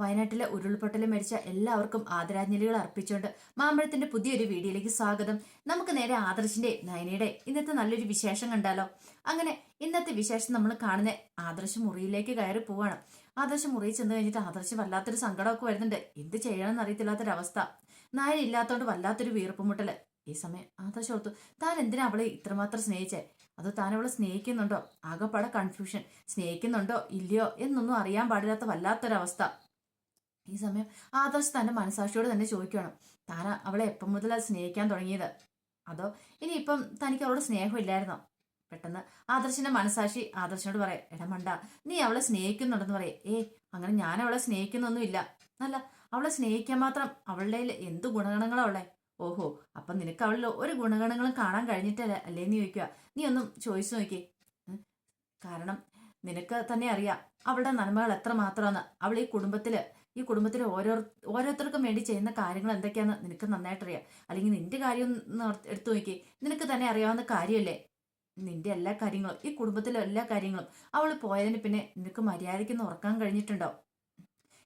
വയനാട്ടിലെ ഉരുൾപൊട്ടൽ മരിച്ച എല്ലാവർക്കും ആദരാഞ്ജലികൾ അർപ്പിച്ചുകൊണ്ട് മാമ്പഴത്തിന്റെ പുതിയൊരു വീഡിയോയിലേക്ക് സ്വാഗതം. നമുക്ക് നേരെ ആദർശിന്റെ നയനയുടെ ഇന്നത്തെ നല്ലൊരു വിശേഷം കണ്ടാലോ? അങ്ങനെ ഇന്നത്തെ വിശേഷം നമ്മൾ കാണുന്ന ആദർശ മുറിയിലേക്ക് കയറി പോവാണ്. ആദർശ മുറിയിൽ ചെന്ന് കഴിഞ്ഞിട്ട് ആദർശ് വല്ലാത്തൊരു സങ്കടമൊക്കെ വരുന്നുണ്ട്. എന്ത് ചെയ്യണമെന്ന് അറിയത്തില്ലാത്തൊരവസ്ഥ. നായർ ഇല്ലാത്തോണ്ട് വല്ലാത്തൊരു വീർപ്പ് വീർപ്പുമുട്ടൽ ഈ സമയം ആദർശ് ഓർത്തു താൻ എന്തിനാ അവളെ ഇത്രമാത്രം സ്നേഹിച്ചേ? അത് താൻ അവളെ സ്നേഹിക്കുന്നുണ്ടോ? ആകെപ്പാടെ കൺഫ്യൂഷൻ സ്നേഹിക്കുന്നുണ്ടോ? ഇല്ലയോ? എന്നൊന്നും അറിയാൻ പാടില്ലാത്ത വല്ലാത്തൊരവസ്ഥ. ഈ സമയം ആദർശ് തന്റെ മനസാക്ഷിയോട് തന്നെ ചോദിക്കണം താൻ അവളെ എപ്പം മുതൽ സ്നേഹിക്കാൻ തുടങ്ങിയത്? അതോ ഇനി ഇപ്പം തനിക്ക് അവളോട് സ്നേഹമില്ലായിരുന്നോ? പെട്ടെന്ന് ആദർശിന്റെ മനസാക്ഷി ആദർശനോട് പറയാം എടാ മണ്ട നീ അവളെ സ്നേഹിക്കുന്നുണ്ടെന്ന് പറയേ. ഏ അങ്ങനെ ഞാൻ അവളെ സ്നേഹിക്കുന്നൊന്നുമില്ല. അല്ല അവളെ സ്നേഹിക്കാൻ മാത്രം അവളുടെ എന്ത് ഗുണഗണങ്ങളാ ഉള്ളേ? ഓഹോ അപ്പം നിനക്ക് അവളിൽ ഒരു ഗുണഗണങ്ങളും കാണാൻ കഴിഞ്ഞിട്ടല്ല അല്ലേ നീ ചോദിക്കുക. നീ ഒന്നും ചോദിച്ചു നോക്കിയേ കാരണം നിനക്ക് തന്നെ അറിയാം അവളുടെ നന്മകൾ എത്ര മാത്രമാണ് അവൾ ഈ കുടുംബത്തിൽ ഈ കുടുംബത്തിലെ ഓരോ ഓരോരുത്തർക്കും വേണ്ടി ചെയ്യുന്ന കാര്യങ്ങൾ എന്തൊക്കെയാന്ന് നിനക്ക് നന്നായിട്ടറിയാം. അല്ലെങ്കിൽ നിന്റെ കാര്യം എടുത്തു നോക്കി നിനക്ക് തന്നെ അറിയാവുന്ന കാര്യമല്ലേ? നിന്റെ എല്ലാ കാര്യങ്ങളും ഈ കുടുംബത്തിലെ എല്ലാ കാര്യങ്ങളും. അവൾ പോയതിന് പിന്നെ നിനക്ക് മര്യാദയ്ക്കൊന്ന് ഉറക്കാൻ കഴിഞ്ഞിട്ടുണ്ടോ?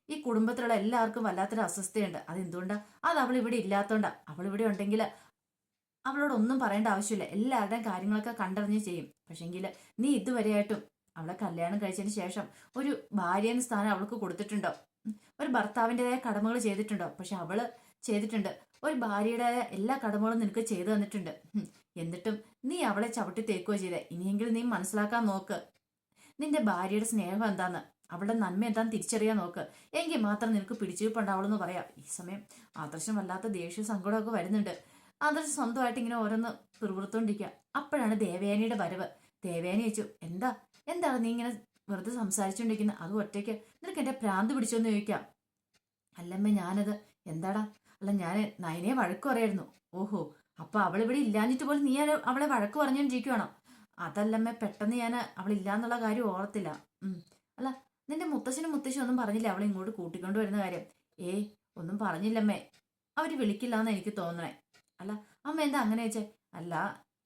ഈ കുടുംബത്തിലുള്ള എല്ലാവർക്കും വല്ലാത്തൊരു അസ്വസ്ഥയുണ്ട്. അതെന്തുകൊണ്ടാ? അത് അവൾ ഇവിടെ ഇല്ലാത്തോണ്ടാ. അവൾ ഇവിടെ ഉണ്ടെങ്കിൽ അവളോട് ഒന്നും പറയേണ്ട ആവശ്യമില്ല. എല്ലാവരുടെയും കാര്യങ്ങളൊക്കെ കണ്ടറിഞ്ഞ് ചെയ്യും. പക്ഷെങ്കിൽ നീ ഇതുവരെയായിട്ടും അവളെ കല്യാണം കഴിച്ചതിന് ശേഷം ഒരു ഭാര്യേന്റെ സ്ഥാനം അവൾക്ക് കൊടുത്തിട്ടുണ്ടോ. ഒരു ഭർത്താവിന്റെതായ കടമകൾ ചെയ്തിട്ടുണ്ടോ. പക്ഷെ അവൾ ചെയ്തിട്ടുണ്ട്. ഒരു ഭാര്യയുടേതായ എല്ലാ കടമകളും നിനക്ക് ചെയ്തു തന്നിട്ടുണ്ട്. എന്നിട്ടും നീ അവളെ ചവിട്ടി തേക്കുകയോ ചെയ്തേ. ഇനിയെങ്കിലും നീ മനസ്സിലാക്കാൻ നോക്ക്. നിന്റെ ഭാര്യയുടെ സ്നേഹം എന്താന്ന്? അവളുടെ നന്മ എന്താന്ന് തിരിച്ചറിയാൻ നോക്ക്. എങ്കിൽ മാത്രം നിനക്ക് പിടിച്ചുവിപ്പുണ്ടാവുള്ളൂ പറയാം. ഈ സമയം ആദർശം വല്ലാത്ത ദേഷ്യവും സങ്കടമൊക്കെ വരുന്നുണ്ട്. ആദർശം സ്വന്തമായിട്ട് ഇങ്ങനെ ഓരോന്ന് പിറുപിറുത്തോണ്ടിരിക്കുക അപ്പോഴാണ് ദേവയാനിയുടെ വരവ്. ദേവയാനി ചോദിച്ചു എന്താ? എന്താണ് നീ ഇങ്ങനെ വെറുതെ സംസാരിച്ചോണ്ടിരിക്കുന്ന. അത് ഒറ്റയ്ക്ക് നിനക്ക് എന്റെ ഭ്രാന്ത് പിടിച്ചോന്ന് ചോദിക്കാം. അല്ലമ്മ ഞാനത് എന്താടാ? അല്ല ഞാൻ നയനെ വഴക്ക് പറയായിരുന്നു. ഓഹോ അപ്പൊ അവളിവിടെ ഇല്ലാഞ്ഞിട്ട് പോലും നീ അവളെ വഴക്ക് പറഞ്ഞോണ്ടിരിക്കുവാണോ? അതല്ലമ്മ പെട്ടെന്ന് ഞാൻ അവളില്ലാന്നുള്ള കാര്യം ഓർത്തില്ല. അല്ല നിന്റെ മുത്തശ്ശനും മുത്തശ്ശനും ഒന്നും പറഞ്ഞില്ല അവളെ ഇങ്ങോട്ട് കൂട്ടിക്കൊണ്ട് വരുന്ന കാര്യം? ഏയ് ഒന്നും പറഞ്ഞില്ലമ്മേ. അവർ വിളിക്കില്ല എന്ന് എനിക്ക് തോന്നണേ. അല്ല അമ്മ എന്താ അങ്ങനെ വെച്ചേ അല്ല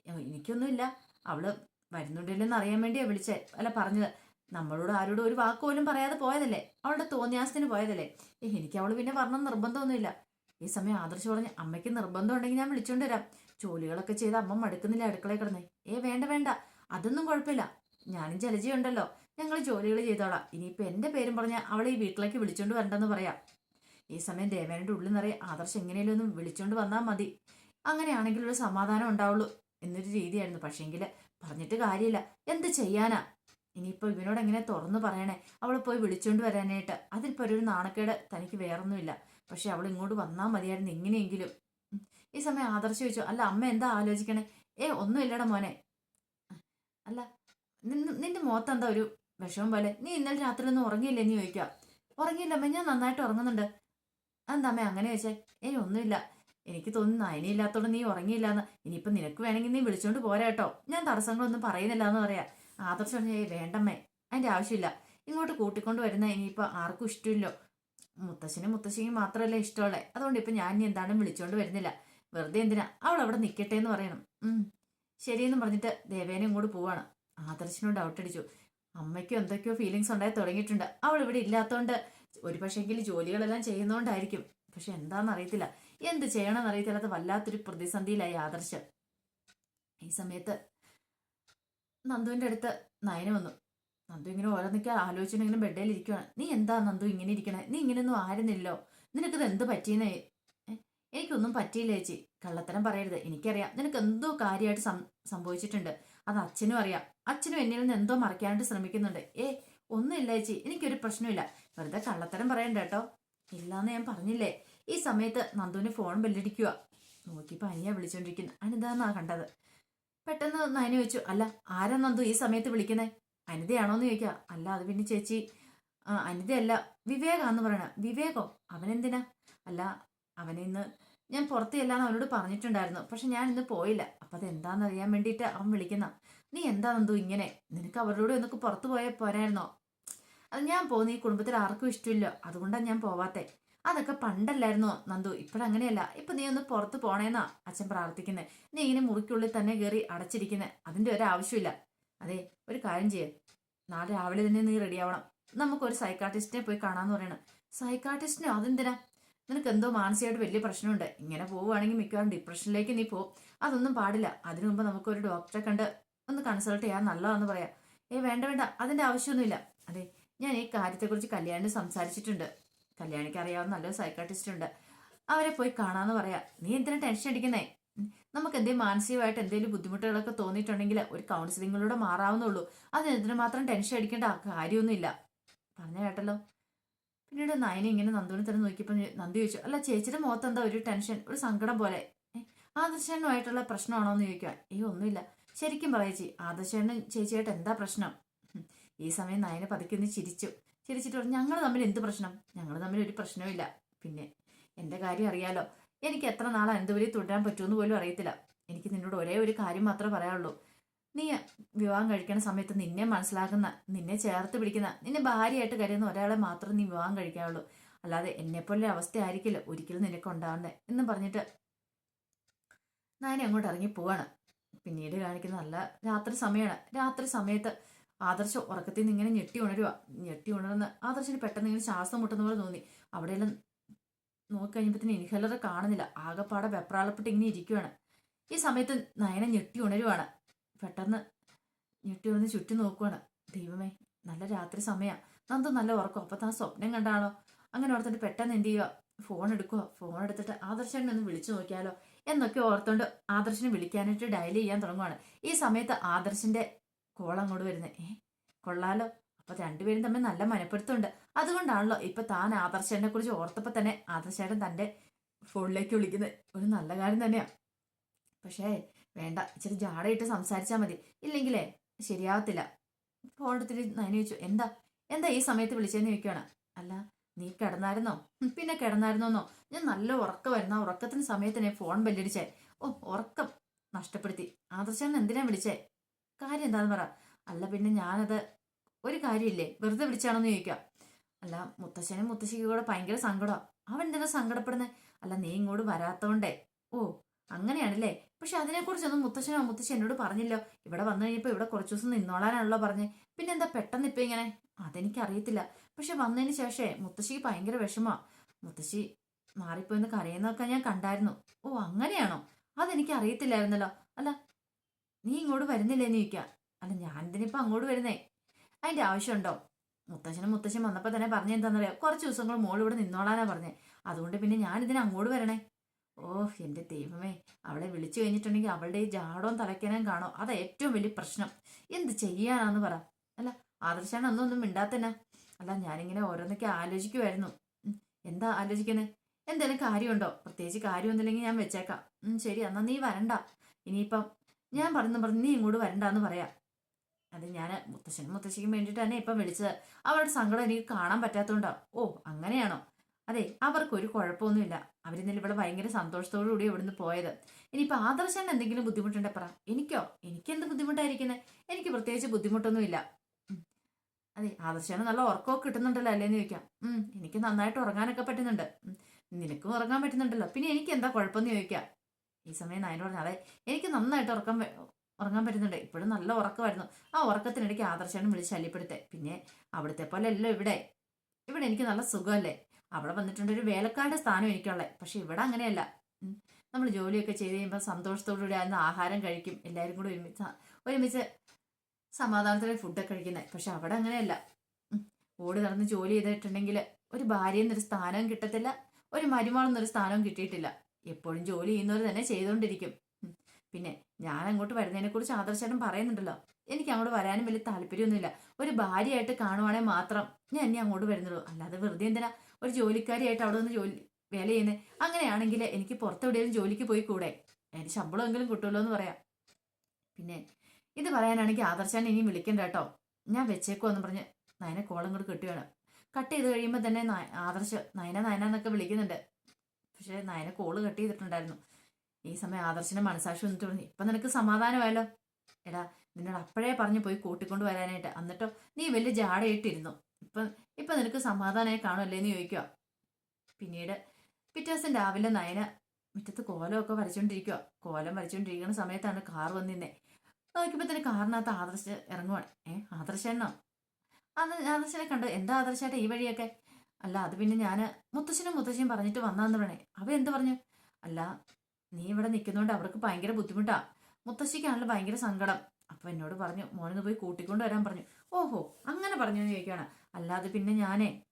എനിക്കൊന്നുമില്ല. അവൾ വരുന്നുണ്ടില്ലെന്ന് അറിയാൻ വേണ്ടിയാ വിളിച്ചേ. അല്ല പറഞ്ഞത്. നമ്മളോട് ആരോടും ഒരു വാക്ക് പോലും പറയാതെ പോയതല്ലേ? അവളുടെ തോന്നിയാസത്തിന് പോയതല്ലേ? എനിക്ക് അവൾ പിന്നെ പറഞ്ഞ നിർബന്ധമൊന്നുമില്ല. ഈ സമയം ആദർശ് പറഞ്ഞ് അമ്മയ്ക്ക് നിർബന്ധം ഉണ്ടെങ്കിൽ ഞാൻ വിളിച്ചോണ്ട് വരാം. ജോലികളൊക്കെ ചെയ്ത് അമ്മ മടുക്കുന്നില്ല അടുക്കളയിൽ കിടന്നേ. ഏ വേണ്ട വേണ്ട. അതൊന്നും കുഴപ്പമില്ല. ഞാനും ജലജയുണ്ടല്ലോ ഞങ്ങൾ ജോലികൾ ചെയ്തോളാം. ഇനിയിപ്പോൾ എന്റെ പേരും പറഞ്ഞ അവളെ ഈ വീട്ടിലേക്ക് വിളിച്ചോണ്ട് വരണ്ടെന്ന് പറയാം. ഈ സമയം ദേവേനയുടെ ഉള്ളിൽ നിറയെ ആദർശ് എങ്ങനെയും ഒന്നും വിളിച്ചോണ്ട് വന്നാൽ മതി. അങ്ങനെയാണെങ്കിൽ ഒരു സമാധാനം ഉണ്ടാവുള്ളൂ എന്നൊരു രീതിയായിരുന്നു. പക്ഷേങ്കിൽ പറഞ്ഞിട്ട് കാര്യമില്ല. എന്ത് ചെയ്യാനാ? ഇനിയിപ്പോ ഇവനോട് എങ്ങനെ തുറന്നു പറയണേ? അവൾ പോയി വിളിച്ചോണ്ട് വരാനായിട്ട്. അതിലിപ്പോൾ ഒരു നാണക്കേട് തനിക്ക് വേറൊന്നുമില്ല. പക്ഷെ അവൾ ഇങ്ങോട്ട് വന്നാൽ മതിയായിരുന്നു എങ്ങനെയെങ്കിലും ഈ സമയം ആദർശ് ചോദിച്ചു അല്ല അമ്മ എന്താ ആലോചിക്കണേ? ഏ ഒന്നുമില്ലട മോനെ. അല്ല നിന്റെ മുഖത്ത് എന്താ ഒരു വിഷമം പോലെ? നീ ഇന്നലെ രാത്രി ഒന്നും ഉറങ്ങിയില്ലേ? നീ ചോദിക്കുക. ഉറങ്ങിയില്ലമ്മ ഞാൻ നന്നായിട്ട് ഉറങ്ങുന്നുണ്ട്. എന്താ അമ്മ അങ്ങനെ ചോദിച്ചേ? ഏ ഒന്നുമില്ല. എനിക്ക് തോന്നുന്നു നയനയില്ലാത്തോണ്ട് നീ ഉറങ്ങിയില്ലാന്ന്. ഇനിയിപ്പോ നിനക്ക് വേണമെങ്കിൽ നീ വിളിച്ചോണ്ട് പോരാ കേട്ടോ ഞാൻ തടസ്സങ്ങളൊന്നും പറയുന്നില്ല എന്ന് പറയാ. ആദർശം പറഞ്ഞു, വേണ്ടമ്മേ അതിന്റെ ആവശ്യമില്ല. ഇങ്ങോട്ട് കൂട്ടിക്കൊണ്ട് വരുന്ന ഇനിയിപ്പോ ആർക്കും ഇഷ്ടമില്ലോ. മുത്തശ്ശനും മുത്തശ്ശിക്കും മാത്രമല്ല ഇഷ്ടമുള്ളേ. അതുകൊണ്ട് ഇപ്പൊ ഞാൻ ഇനി എന്താണ്ടും വിളിച്ചോണ്ട് വരുന്നില്ല. വെറുതെ എന്തിനാ? അവൾ അവിടെ നിക്കട്ടെ എന്ന് പറയണം. ശരിയെന്ന് പറഞ്ഞിട്ട് ദേവേനെ ഇങ്ങോട്ട് പോവാണ്. ആദർശനോട് ഡൗട്ട് അടിച്ചു. അമ്മയ്ക്കും എന്തൊക്കെയോ ഫീലിങ്സ് ഉണ്ടായി തുടങ്ങിയിട്ടുണ്ട്. അവൾ ഇവിടെ ഇല്ലാത്തോണ്ട് ഒരു പക്ഷേങ്കിൽ ജോലികളെല്ലാം ചെയ്യുന്നോണ്ടായിരിക്കും. പക്ഷെ എന്താണെന്ന് അറിയത്തില്ല. എന്ത് ചെയ്യണമെന്ന് അറിയത്തില്ലാത്ത വല്ലാത്തൊരു പ്രതിസന്ധിയിലായി ആദർശ്. ഈ സമയത്ത് നന്ദുവിന്റെ അടുത്ത് നയന വന്നു. നന്ദു ഇങ്ങനെ ഓരോന്നൊക്കെ ആലോചിച്ചിട്ട് ഇങ്ങനെ ബെഡേൽ ഇരിക്കുവാണ് നീ എന്താ നന്ദു ഇങ്ങനെ ഇരിക്കണേ? നീ ഇങ്ങനെയൊന്നും ആരുന്നില്ലോ നിനക്കിത് എന്ത് പറ്റിയെന്നേ എനിക്കൊന്നും പറ്റിയില്ല ചേച്ചി. കള്ളത്തരം പറയരുത്. എനിക്കറിയാം. നിനക്ക് എന്തോ കാര്യമായിട്ട് സംഭവിച്ചിട്ടുണ്ട്. അത് അച്ഛനും അറിയാം. അച്ഛനും എന്നിൽ നിന്ന് എന്തോ മറയ്ക്കാനായിട്ട് ശ്രമിക്കുന്നുണ്ട്. ഏ ഒന്നുമില്ല ചേച്ചി. എനിക്കൊരു പ്രശ്നമില്ല വെറുതെ കള്ളത്തരം പറയണ്ട കേട്ടോ. ഇല്ലാന്ന് ഞാൻ പറഞ്ഞില്ലേ? ഈ സമയത്ത് നന്ദുവിന് ഫോൺ ബെല്ലടിക്കുക നോക്കിയപ്പോ അനിയാ വിളിച്ചോണ്ടിരിക്കുന്നു. അനിതാന്നാ കണ്ടത്. പെട്ടെന്ന് നയന ചോദിച്ചു അല്ല ആരാ നന്ദു ഈ സമയത്ത് വിളിക്കുന്നേ? അനിതയാണോന്ന് ചോദിക്കുക അല്ല അത് പിന്നെ ചേച്ചി അനിതയല്ല വിവേകാന്ന് പറയണ. വിവേകോ? അവനെന്തിനാ അല്ല അവനെ ഇന്ന് ഞാൻ പുറത്ത് ചെല്ലാന്ന് അവനോട് പറഞ്ഞിട്ടുണ്ടായിരുന്നു പക്ഷെ ഞാൻ ഇന്ന് പോയില്ല. അപ്പൊ അത് എന്താന്ന് അറിയാൻ വേണ്ടിയിട്ട് അവൻ വിളിക്കുന്ന. നീ എന്താ നന്ദു ഇങ്ങനെ? നിനക്ക് അവരോട് എന്നൊക്കെ പുറത്തു പോയാൽ പോരായിരുന്നോ? അത് ഞാൻ പോകുന്ന ഈ കുടുംബത്തിൽ ആർക്കും ഇഷ്ടമില്ല. അതുകൊണ്ടാണ് ഞാൻ പോവാത്തെ. അതൊക്കെ പണ്ടല്ലായിരുന്നോ? നന്ദു ഇപ്പോഴങ്ങനെയല്ല. ഇപ്പൊ നീ ഒന്ന് പുറത്ത് പോണേന്നാ അച്ഛൻ പ്രാർത്ഥിക്കുന്നത് നീ ഇങ്ങനെ മുറിക്കുള്ളിൽ തന്നെ കയറി അടച്ചിരിക്കുന്നത് അതിന്റെ ഒരു ആവശ്യമില്ല. അതെ ഒരു കാര്യം ചെയ്യ്. നാളെ രാവിലെ തന്നെ നീ റെഡിയാവണം. നമുക്കൊരു സൈക്കാട്രിസ്റ്റിനെ പോയി കാണാന്ന് പറയണം. സൈക്കാട്രിസ്റ്റിനോ അതെന്തിനാ? നിനക്ക് എന്തോ മാനസികമായിട്ട് വലിയ പ്രശ്നമുണ്ട്. ഇങ്ങനെ പോവുകയാണെങ്കിൽ മിക്കവാറും ഡിപ്രഷനിലേക്ക് നീ പോ. അതൊന്നും പാടില്ല. അതിനു മുമ്പ് നമുക്കൊരു ഡോക്ടറെ കണ്ട് ഒന്ന് കൺസൾട്ട് ചെയ്യാൻ നല്ലതാന്ന് പറയാം. ഏ വേണ്ട വേണ്ട. അതിന്റെ ആവശ്യമൊന്നുമില്ല. അതെ ഞാൻ ഈ കാര്യത്തെക്കുറിച്ച് കല്യാണിന് സംസാരിച്ചിട്ടുണ്ട്. കല്യാണിക്ക് അറിയാവുന്ന നല്ലൊരു സൈക്കാട്രിസ്റ്റ് ഉണ്ട്. അവരെ പോയി കാണാന്ന് പറയാം. നീ എന്തിനാ ടെൻഷൻ അടിക്കുന്നേ? നമുക്ക് എന്തെങ്കിലും മാനസികമായിട്ട് എന്തെങ്കിലും ബുദ്ധിമുട്ടുകളൊക്കെ തോന്നിയിട്ടുണ്ടെങ്കിൽ ഒരു കൗൺസിലിങ്ങിലൂടെ മാറാവുന്നുള്ളൂ അതിനെന്തിനു മാത്രം ടെൻഷൻ അടിക്കേണ്ട കാര്യമൊന്നുമില്ല. പറഞ്ഞ കേട്ടല്ലോ. പിന്നീട് നയന ഇങ്ങനെ നന്ദുവിനെ തന്നെ നോക്കിയപ്പോൾ നന്ദി ചോദിച്ചു. അല്ല ചേച്ചിയുടെ മുഖത്ത് എന്താ ഒരു ടെൻഷൻ ഒരു സങ്കടം പോലെ. ആദർശനുമായിട്ടുള്ള പ്രശ്നമാണോ എന്ന് ചോദിക്കുക ഏയ് ഒന്നുമില്ല. ശരിക്കും പറയേച്ചി ആദർശനും ചേച്ചിയായിട്ട് എന്താ പ്രശ്നം? ഈ സമയം നയന പതുക്കെ ഒന്ന് ചിരിച്ചു. ചിരിച്ചിട്ട് പറഞ്ഞു ഞങ്ങൾ തമ്മിൽ എന്ത് പ്രശ്നം? ഞങ്ങൾ തമ്മിൽ ഒരു പ്രശ്നവുമില്ല പിന്നെ എന്റെ കാര്യം അറിയാലോ. എനിക്ക് എത്ര നാൾ അനന്തപുരി തുടരാൻ പറ്റുമെന്ന് പോലും അറിയത്തില്ല. എനിക്ക് നിന്നോട് ഒരേ ഒരു കാര്യം മാത്രമേ പറയാനുള്ളൂ. നീ വിവാഹം കഴിക്കുന്ന സമയത്ത് നിന്നെ മനസ്സിലാക്കുന്ന നിന്നെ ചേർത്ത് പിടിക്കുന്ന നിന്നെ ഭാര്യയായിട്ട് കരുതുന്ന ഒരാളെ മാത്രം നീ വിവാഹം കഴിക്കാവുള്ളൂ. അല്ലാതെ എന്നെപ്പോലെ അവസ്ഥ ആയിരിക്കില്ല ഒരിക്കലും നിനക്ക് ഉണ്ടാവണ്ടേ എന്ന് പറഞ്ഞിട്ട് നാനി അങ്ങോട്ട് ഇറങ്ങി പോവാണ്. പിന്നീട് കാണിക്കുന്ന നല്ല രാത്രി സമയമാണ് രാത്രി സമയത്ത് ആദർശം ഉറക്കത്തിൽ നിന്ന് ഇങ്ങനെ ഞെട്ടി ഉണരുക ഞെട്ടി ഉണർന്ന് ആദർശന് പെട്ടെന്ന് ഇങ്ങനെ ശ്വാസം മുട്ടുന്ന പോലെ തോന്നി. അവിടെയെല്ലാം നോക്കിക്കഴിഞ്ഞപ്പത്തിന് ഇൻഹലർ കാണുന്നില്ല. ആകെപ്പാടെ വെപ്രാളപ്പെട്ട് ഇങ്ങനെ ഇരിക്കുവാണ്. ഈ സമയത്ത് നയന ഞെട്ടി ഉണരുവാണ്. പെട്ടെന്ന് ഞെട്ടി ഉണർന്ന് ചുറ്റി നോക്കുവാണ്. ദൈവമേ നല്ല രാത്രി സമയമാണ് നന്ദു നല്ല ഉറക്കം. അപ്പം താൻ സ്വപ്നം കണ്ടാണോ? അങ്ങനെ ഓർത്തിട്ട് പെട്ടെന്ന് എന്ത് ചെയ്യുക ഫോൺ എടുക്കുക ഫോൺ എടുത്തിട്ട് ആദർശനെ ഒന്ന് വിളിച്ചു നോക്കിയാലോ? എന്നൊക്കെ ഓർത്തോണ്ട് ആദർശനെ വിളിക്കാനായിട്ട് ഡയൽ ചെയ്യാൻ തുടങ്ങുവാണ്. ഈ സമയത്ത് ആദർശിന്റെ കോൾ അങ്ങോട്ട് വരുന്നത് ഏ കൊള്ളാലോ. അപ്പൊ രണ്ടുപേരും തമ്മിൽ നല്ല മനപ്പെടുത്തുണ്ട്. അതുകൊണ്ടാണല്ലോ ഇപ്പൊ താൻ ആദർശേനെ കുറിച്ച് ഓർത്തപ്പോ തന്നെ ആദർശേട്ടൻ തന്റെ ഫോണിലേക്ക് വിളിക്കുന്നത്. ഒരു നല്ല കാര്യം തന്നെയാ. പക്ഷേ വേണ്ട. ഇച്ചിരി ജാടയിട്ട് സംസാരിച്ചാൽ മതി. ഇല്ലെങ്കിലേ ശരിയാവത്തില്ല. ഫോൺ എടുത്തിട്ട് നയന ചോദിച്ചു എന്താ? എന്താ ഈ സമയത്ത് വിളിച്ചതെന്ന് ചോദിക്കുകയാണ് അല്ല നീ കിടന്നായിരുന്നോ? പിന്നെ കിടന്നായിരുന്നോന്നോ? ഞാൻ നല്ല ഉറക്കം വരുന്ന ഉറക്കത്തിന് സമയത്ത് ഫോൺ ബെല്ലടിച്ചേ. ഓ ഉറക്കം. നഷ്ടപ്പെടുത്തി. ആദർശൻ എന്തിനാ വിളിച്ചേ? കാര്യം എന്താന്ന് പറ. അല്ല പിന്നെ ഞാനത് ഒരു കാര്യമില്ലേ? വെറുതെ വിളിച്ചാണോന്ന് ചോദിക്കാം. അല്ല മുത്തശ്ശനും മുത്തശ്ശിക്കും കൂടെ ഭയങ്കര സങ്കടമാണ് അവൻ എന്തിനാ സങ്കടപ്പെടുന്നത് അല്ല നീ ഇങ്ങോട്ട് വരാത്തോണ്ടേ. ഓ അങ്ങനെയാണല്ലേ? പക്ഷെ അതിനെക്കുറിച്ചൊന്നും മുത്തശ്ശനോ മുത്തശ്ശി എന്നോട് പറഞ്ഞില്ലോ. ഇവിടെ വന്നു കഴിഞ്ഞപ്പോൾ ഇവിടെ കുറച്ച് ദിവസം നിന്നോളാനാണല്ലോ പറഞ്ഞ്. പിന്നെ എന്താ പെട്ടെന്ന് ഇപ്പൊ ഇങ്ങനെ? അതെനിക്ക് അറിയത്തില്ല പക്ഷെ വന്നതിന് ശേഷേ മുത്തശ്ശിക്ക് ഭയങ്കര വിഷമാ. മുത്തശ്ശി മാറിപ്പോയെന്ന് കരയുന്നൊക്കെ ഞാൻ കണ്ടായിരുന്നു. ഓ അങ്ങനെയാണോ? അതെനിക്ക് അറിയത്തില്ലായിരുന്നല്ലോ അല്ല നീ ഇങ്ങോട്ട് വരുന്നില്ലേന്ന് ചോദിക്കുക അല്ല ഞാൻ ഇതിനിപ്പോ അങ്ങോട്ട് വരുന്നേ? അതിന്റെ ആവശ്യമുണ്ടോ? മുത്തശ്ശനും മുത്തശ്ശൻ വന്നപ്പോൾ തന്നെ പറഞ്ഞു എന്താണെന്നറിയാം കുറച്ച് ദിവസങ്ങൾ മോൾ ഇവിടെ നിന്നോളാനാ പറഞ്ഞേ. അതുകൊണ്ട് പിന്നെ ഞാൻ ഇതിന് അങ്ങോട്ട് വരണേ. ഓ എന്റെ ദൈവമേ. അവളെ വിളിച്ചു കഴിഞ്ഞിട്ടുണ്ടെങ്കിൽ അവളുടെ ഈ ജാടവും തലയ്ക്കനം കാണോ. അതാ ഏറ്റവും വലിയ പ്രശ്നം. എന്ത് ചെയ്യാനാന്ന് പറ. അല്ല ആദർശാണ് ഒന്നും ഒന്നും മിണ്ടാത്തന്നെ. അല്ല ഞാനിങ്ങനെ ഓരോന്നൊക്കെ ആലോചിക്കുമായിരുന്നു എന്താ ആലോചിക്കുന്നത് എന്തെങ്കിലും കാര്യമുണ്ടോ? പ്രത്യേകിച്ച് കാര്യമൊന്നുമില്ലെങ്കിൽ ഞാൻ വെച്ചേക്കാം. ശരി എന്നാ നീ വരണ്ട. ഇനിയിപ്പം ഞാൻ പറഞ്ഞു പറഞ്ഞു നീ ഇങ്ങോട്ട് വരണ്ടെന്ന് പറയാം. അത് ഞാൻ മുത്തശ്ശനും മുത്തശ്ശിക്കും വേണ്ടിയിട്ട് തന്നെ ഇപ്പം വിളിച്ചത്. അവരുടെ സങ്കടം എനിക്ക് കാണാൻ പറ്റാത്തതുകൊണ്ടാണ് ഓ അങ്ങനെയാണോ? അതെ അവർക്കൊരു കുഴപ്പമൊന്നുമില്ല. അവരിന്നലെ ഇവിടെ ഭയങ്കര സന്തോഷത്തോടു കൂടി ഇവിടുന്ന് പോയത്. ഇനിയിപ്പോൾ ആദർശന് എന്തെങ്കിലും ബുദ്ധിമുട്ടുണ്ടെ പറ. എനിക്കോ? എനിക്കെന്ത് ബുദ്ധിമുട്ടായിരിക്കുന്നത് എനിക്ക് പ്രത്യേകിച്ച് ബുദ്ധിമുട്ടൊന്നുമില്ല. അതെ ആദർശന് നല്ല ഉറക്കമൊക്കെ കിട്ടുന്നുണ്ടല്ലോ അല്ലേന്ന് ചോദിക്കാം. എനിക്ക് നന്നായിട്ട് ഉറങ്ങാനൊക്കെ പറ്റുന്നുണ്ട്. നിനക്കും ഉറങ്ങാൻ പറ്റുന്നുണ്ടല്ലോ. പിന്നെ എനിക്ക് എന്താ കുഴപ്പമെന്ന് ചോദിക്കാം? ഈ സമയം നായനോട് പറഞ്ഞു അതെ എനിക്ക് നന്നായിട്ട് ഉറക്കം ഉറങ്ങാൻ പറ്റുന്നുണ്ട്. ഇപ്പോഴും നല്ല ഉറക്കമായിരുന്നു. ആ ഉറക്കത്തിനിടയ്ക്ക് ആദർശനും വിളിച്ച് ശല്യപ്പെടുത്തേ. പിന്നെ അവിടുത്തെ പോലെ അല്ല ഇവിടെ. ഇവിടെ എനിക്ക് നല്ല സുഖമല്ലേ? അവിടെ വന്നിട്ടുണ്ട് ഒരു വേലക്കാരുടെ സ്ഥാനം എനിക്കുള്ളത് പക്ഷെ ഇവിടെ അങ്ങനെയല്ല. നമ്മൾ ജോലിയൊക്കെ ചെയ്ത് കഴിയുമ്പോൾ സന്തോഷത്തോടുകൂടി ആയിരുന്നു ആഹാരം കഴിക്കും. എല്ലാവരും കൂടി ഒരുമിച്ച് ഒരുമിച്ച് സമാധാനത്തോടെ ഫുഡൊക്കെ കഴിക്കുന്നത് പക്ഷെ അവിടെ അങ്ങനെയല്ല. ഓടി നടന്ന് ജോലി ചെയ്തിട്ടുണ്ടെങ്കിൽ ഒരു ഭാര്യ എന്നൊരു സ്ഥാനവും കിട്ടത്തില്ല. ഒരു മരുമകൾ എന്നൊരു സ്ഥാനവും കിട്ടിയിട്ടില്ല. എപ്പോഴും ജോലി ചെയ്യുന്നവർ തന്നെ ചെയ്തുകൊണ്ടിരിക്കും പിന്നെ ഞാൻ അങ്ങോട്ട് വരുന്നതിനെ കുറിച്ച് ആദർശേട്ടൻ പറയുന്നുണ്ടല്ലോ. എനിക്ക് അങ്ങോട്ട് വരാനും വലിയ താല്പര്യമൊന്നുമില്ല. ഒരു ഭാര്യയായിട്ട് കാണുവാണെങ്കിൽ മാത്രം ഞാൻ എന്നെ അങ്ങോട്ട് വരുന്നുള്ളൂ. അല്ലാതെ വെറുതെ എന്തിനാ ഒരു ജോലിക്കാരിയായിട്ട് അവിടെ നിന്ന് ജോലി വേല ചെയ്യുന്നത് അങ്ങനെയാണെങ്കിൽ എനിക്ക് പുറത്തെവിടെയും ജോലിക്ക് പോയി കൂടെ? അതിന് ശമ്പളമെങ്കിലും കിട്ടുമല്ലോ എന്ന് പറയാം. പിന്നെ ഇത് പറയാനാണെങ്കിൽ ആദർശാൻ ഇനി വിളിക്കണ്ട കേട്ടോ. ഞാൻ വെച്ചേക്കോ എന്ന് പറഞ്ഞ് നയനെ കോളം കൂടെ കെട്ടിയാണ് കട്ട് ചെയ്ത് കഴിയുമ്പോൾ തന്നെ ആദർശ നയന നയന എന്നൊക്കെ വിളിക്കുന്നുണ്ട്. പക്ഷേ നയനെ കോൾ കട്ട് ചെയ്തിട്ടുണ്ടായിരുന്നു. ഈ സമയം ആദർശന്റെ മനസാക്ഷി വന്നിട്ട് പറഞ്ഞു ഇപ്പൊ നിനക്ക് സമാധാനമായല്ലോ? എടാ നിന്നോട് അപ്പോഴേ പറഞ്ഞു പോയി കൂട്ടിക്കൊണ്ട് വരാനായിട്ട്. എന്നിട്ടോ നീ വലിയ ജാടയിട്ടിരുന്നു ഇപ്പൊ ഇപ്പൊ നിനക്ക് സമാധാനമായി കാണുമല്ലേ എന്ന് ചോദിക്കുക പിന്നീട് പിറ്റേ ദിവസം രാവിലെ നയന മുറ്റത്ത് കോലമൊക്കെ വരച്ചോണ്ടിരിക്കുക കോലം വരച്ചോണ്ടിരിക്കുന്ന സമയത്താണ് കാർ വന്നിരുന്നേ. നോക്കിയപ്പോൾ തന്നെ കാറിനകത്ത് ആദർശ് ഇറങ്ങുവാണ്. ഏ ആദർശ അന്ന് ആദർശനെ കണ്ടു എന്താ ആദർശായിട്ട് ഈ വഴിയൊക്കെ? അല്ല അത് പിന്നെ ഞാൻ മുത്തശ്ശനും മുത്തശ്ശിയും പറഞ്ഞിട്ട് വന്നാന്ന് പറഞ്ഞേ അവ എന്ത് പറഞ്ഞു? അല്ല നീ ഇവിടെ നിൽക്കുന്നതുകൊണ്ട് അവർക്ക് ഭയങ്കര ബുദ്ധിമുട്ടാ. മുത്തശ്ശിക്കാണല്ലോ ഭയങ്കര സങ്കടം. അപ്പൊ എന്നോട് പറഞ്ഞു മോനൊന്ന് പോയി കൂട്ടിക്കൊണ്ട് വരാൻ പറഞ്ഞു. ഓഹോ അങ്ങനെ പറഞ്ഞു ചോദിക്കുകയാണ്. അല്ലാതെ പിന്നെ ഞാനേ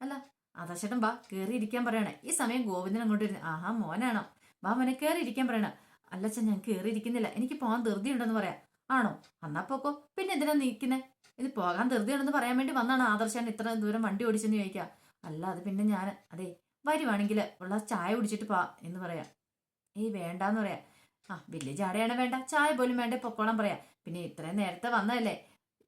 അല്ല ആദർശേട്ടൻ വാ കയറി ഇരിക്കാൻ പറയണേ. ഈ സമയം ഗോവിന്ദൻ അങ്ങോട്ട് ഇരുന്ന് ആഹാ മോനാണോ? ബാ മോനെ കയറി ഇരിക്കാൻ പറയണ. അല്ലച്ഛൻ ഞാൻ കയറി ഇരിക്കുന്നില്ല. എനിക്ക് പോകാൻ ധൃതി ഉണ്ടെന്ന് പറയാം. ആണോ? എന്നാ പോക്കോ. പിന്നെ എന്തിനാ നീക്കുന്നേ? ഇത് പോകാൻ ധൃതി പറയാൻ വേണ്ടി വന്നാണ് ആദർശൻ ഇത്ര ദൂരം വണ്ടി ഓടിച്ചെന്ന് ചോദിക്കുക അല്ല അത് പിന്നെ ഞാൻ അതെ വരുവാണെങ്കിൽ ഉള്ള ചായ കുടിച്ചിട്ട് പാ എന്ന് പറയാം. ഏയ് വേണ്ടാന്ന് പറയാ. ആ വലിയ ചാടയാണ് വേണ്ട. ചായ പോലും വേണ്ട പൊക്കോളം പറയാം. പിന്നെ ഇത്രയും നേരത്തെ വന്നതല്ലേ?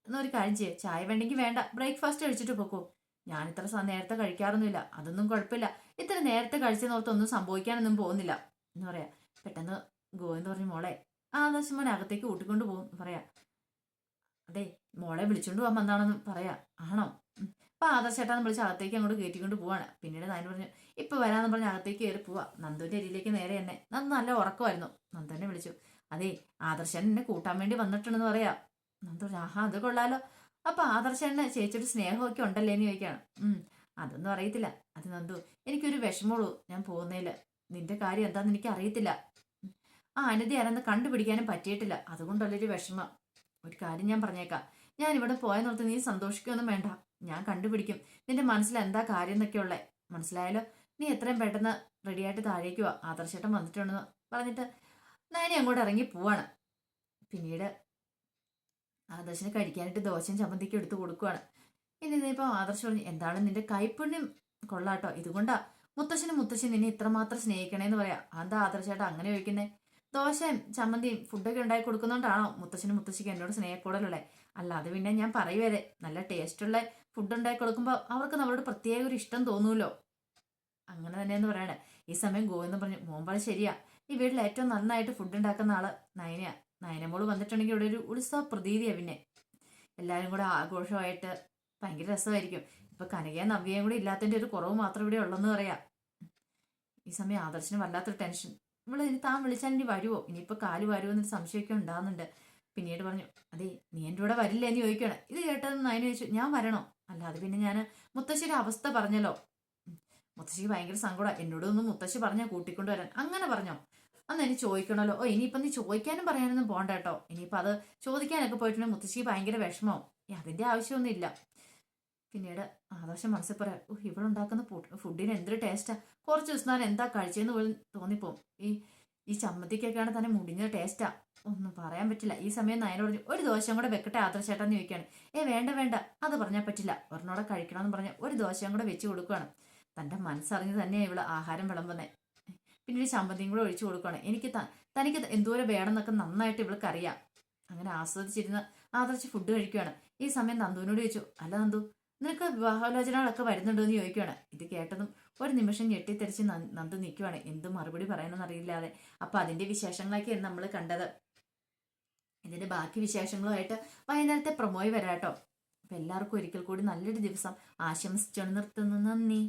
എന്നൊരു കാര്യം ചെയ്യേ. ചായ വേണ്ടെങ്കിൽ വേണ്ട. ബ്രേക്ക്ഫാസ്റ്റ് കഴിച്ചിട്ട് പൊക്കോ. ഞാൻ ഇത്ര നേരത്തെ കഴിക്കാറൊന്നുമില്ല. അതൊന്നും കുഴപ്പമില്ല. ഇത്ര നേരത്തെ കഴിച്ചെന്നോർത്ത് സംഭവിക്കാനൊന്നും പോകുന്നില്ല എന്ന് പറയാം. പെട്ടെന്ന് ഗോവിന്ദ് പറഞ്ഞു മോളെ ആദർശം മോനെ അകത്തേക്ക് കൂട്ടിക്കൊണ്ട് പോകും പറയാ. അതെ മോളെ വിളിച്ചോണ്ട് പോകാൻ വന്നാണെന്ന് പറയാ. ആണോ. അപ്പൊ ആദർശേട്ടാന്ന് വിളിച്ച് അകത്തേക്ക് അങ്ങോട്ട് കയറ്റിക്കൊണ്ട് പോവാണ്. പിന്നീട് നായന് പറഞ്ഞു ഇപ്പൊ വരാന്ന് പറഞ്ഞ് അകത്തേക്ക് കയറി പോവാ. നന്ദുവിന്റെ അരിയിലേക്ക് നേരെ തന്നെ നന്ദു നല്ല ഉറക്കമായിരുന്നു. നന്ദു തന്നെ വിളിച്ചു. അതെ ആദർശൻ എന്നെ കൂട്ടാൻ വേണ്ടി വന്നിട്ടുണ്ടെന്ന് പറയാ. നന്ദു പറഞ്ഞു, ആഹാ അത് കൊള്ളാലോ. അപ്പൊ ആദർശന് ചേച്ചിയുടെ സ്നേഹമൊക്കെ ഉണ്ടല്ലേന്ന് ചോദിക്കാണ് ഉം. അതൊന്നും അറിയത്തില്ല. അത് നന്ദു എനിക്കൊരു വിഷമമുള്ളൂ. ഞാൻ പോകുന്നതിൽ നിന്റെ കാര്യം എന്താന്ന് എനിക്ക് അറിയത്തില്ല. ആ അനിതി ആരെന്ന് കണ്ടുപിടിക്കാനും പറ്റിയിട്ടില്ല. അതുകൊണ്ടുള്ളൊരു വിഷമം. ഒരു കാര്യം ഞാൻ പറഞ്ഞേക്കാം. ഞാൻ ഇവിടെ പോയെന്നോർത്ത് നീ സന്തോഷിക്കുകയൊന്നും വേണ്ട. ഞാൻ കണ്ടുപിടിക്കും. നിന്റെ മനസ്സിൽ എന്താ കാര്യം എന്നൊക്കെ ഉള്ളേ. മനസ്സിലായാലോ നീ എത്രയും പെട്ടെന്ന് റെഡിയായിട്ട് താഴേക്ക് വാ. ആദർശേട്ടൻ വന്നിട്ടുണ്ടെന്ന് പറഞ്ഞിട്ട് നയനെ അങ്ങോട്ട് ഇറങ്ങി പോവാണ്. പിന്നീട് ആദർശന് കഴിക്കാനായിട്ട് ദോശയും ചമ്മന്തിക്ക് എടുത്ത് കൊടുക്കുവാണ്. ഇനി ഇപ്പോൾ ആദർശ പറഞ്ഞു എന്താണ് നിന്റെ കൈപ്പുണ്യം? കൊള്ളാട്ടോ. ഇതുകൊണ്ടാ മുത്തശ്ശനും മുത്തശ്ശൻ നിന്നെ ഇത്രമാത്രം സ്നേഹിക്കണേന്ന് പറയാം. അതാ ആദർശേട്ടാ അങ്ങനെ ചോദിക്കുന്നേ? ദോശയും ചമ്മന്തിയും ഫുഡൊക്കെ ഉണ്ടാക്കി കൊടുക്കുന്നോണ്ടാണോ മുത്തശ്ശനും മുത്തശ്ശിക്ക് എന്നോട് സ്നേഹക്കൂടലുള്ളത് അല്ല അത് പിന്നെ ഞാൻ പറയുവരെ നല്ല ടേസ്റ്റുള്ള ഫുഡ് ഉണ്ടാക്കി കൊടുക്കുമ്പോൾ അവർക്ക് നമ്മളോട് പ്രത്യേക ഒരു ഇഷ്ടം തോന്നൂല്ലോ അങ്ങനെ തന്നെയെന്ന് പറയണേ. ഈ സമയം ഗോവിന്ദൻ പറഞ്ഞു മോമ്പാൾ ശരിയാ. ഈ വീട്ടിൽ ഏറ്റവും നന്നായിട്ട് ഫുഡ് ഉണ്ടാക്കുന്ന ആൾ നയനയാ. നയനമോൾ വന്നിട്ടുണ്ടെങ്കിൽ ഇവിടെ ഒരു ഉത്സവ പ്രതീതിയാ പിന്നെ. എല്ലാവരും കൂടെ ആഘോഷമായിട്ട് ഭയങ്കര രസമായിരിക്കും. ഇപ്പൊ കനകയും നവ്യയും കൂടെ ഇല്ലാത്തതിന്റെ ഒരു കുറവ് മാത്രം ഇവിടെ ഉള്ളെന്ന് പറയാം. ഈ സമയം ആദർശന് വല്ലാത്തൊരു ടെൻഷൻ ഇവിടെ ഇനി താൻ വിളിച്ചാൽ ഇനി വരുമോ ഇനിയിപ്പോ കാൽ വരുമോ എന്നൊരു സംശയമൊക്കെ ഉണ്ടാകുന്നുണ്ട് പിന്നീട് പറഞ്ഞു അതെ നീ എന്റെ കൂടെ വരില്ല എന്ന് ചോദിക്കണം ഇത് കേട്ടതെന്ന് നയന ചോദിച്ചു ഞാൻ വരണോ? അല്ലാതെ പിന്നെ ഞാൻ മുത്തശ്ശിയുടെ അവസ്ഥ പറഞ്ഞല്ലോ. മുത്തശ്ശിക്ക് ഭയങ്കര സങ്കടം എന്നോടൊന്നും മുത്തശ്ശി പറഞ്ഞാൽ കൂട്ടിക്കൊണ്ട് വരാൻ. അങ്ങനെ പറഞ്ഞോ. അന്ന് എനിക്ക് ചോദിക്കണല്ലോ ഓ ഇനിയിപ്പം നീ ചോദിക്കാനും പറയാനൊന്നും പോണ്ട കേട്ടോ. ഇനിയിപ്പോൾ അത് ചോദിക്കാനൊക്കെ പോയിട്ടുണ്ടെങ്കിൽ മുത്തശ്ശിക്ക് ഭയങ്കര വിഷമവും അതിന്റെ ആവശ്യമൊന്നും ഇല്ല. പിന്നീട് ആദർശം മനസ്സിൽ പറയാം ഓ ഇവളുണ്ടാക്കുന്ന ഫുഡിന് എന്തൊരു ടേസ്റ്റാ കുറച്ച് ദിവസം ഞാൻ എന്താ കഴിച്ചതെന്ന് പോലും തോന്നിപ്പോവും. ഈ ഈ ചമ്മന്തിക്കൊക്കെയാണ് തന്നെ മുടിഞ്ഞ ടേസ്റ്റാ ഒന്നും പറയാൻ പറ്റില്ല. ഈ സമയം നയനോട് പറഞ്ഞു, ഒരു ദോശയും കൂടെ വെക്കട്ടെ ആദർശേട്ടാന്ന് ചോദിക്കുകയാണ്. ഏ വേണ്ട വേണ്ട. അത് പറഞ്ഞാൽ പറ്റില്ല. ഒരെണ്ണോടെ കഴിക്കണമെന്ന് പറഞ്ഞ് ഒരു ദോശയും കൂടെ വെച്ച് കൊടുക്കുകയാണ് തന്റെ മനസ്സറിഞ്ഞ് തന്നെയാണ് ഇവൾ ആഹാരം വിളമ്പുന്നേ. പിന്നെ ഒരു ചമ്മന്തിയും കൂടെ ഒഴിച്ചു കൊടുക്കുകയാണ് എനിക്ക് തനിക്ക് എന്തോരം വേണമെന്നൊക്കെ നന്നായിട്ട് ഇവൾക്ക് അറിയാം അങ്ങനെ ആസ്വദിച്ചിരുന്ന് ആദർശ് ഫുഡ് കഴിക്കുകയാണ് ഈ സമയം നന്ദുവിനോട് ചോദിച്ചു അല്ല നന്ദു നിനക്ക് വിവാഹാലോചനകളൊക്കെ വരുന്നുണ്ടോ എന്ന് ചോദിക്കുകയാണ് ഇത് കേട്ടതും ഒരു നിമിഷം ഞെട്ടിത്തെറിച്ച് നന്ദു നിൽക്കുവാണ് എന്ത് മറുപടി പറയണമെന്ന് അറിയില്ലാതെ അപ്പൊ അതിന്റെ വിശേഷങ്ങളൊക്കെയാണ് നമ്മൾ കണ്ടത്. ഇതിന്റെ ബാക്കി വിശേഷങ്ങളുമായിട്ട് വൈകുന്നേരത്തെ പ്രൊമോയി വരാട്ടോ അപ്പൊ എല്ലാവർക്കും ഒരിക്കൽ കൂടി നല്ലൊരു ദിവസം ആശംസിച്ചു നിർത്തുന്നു. നന്ദി.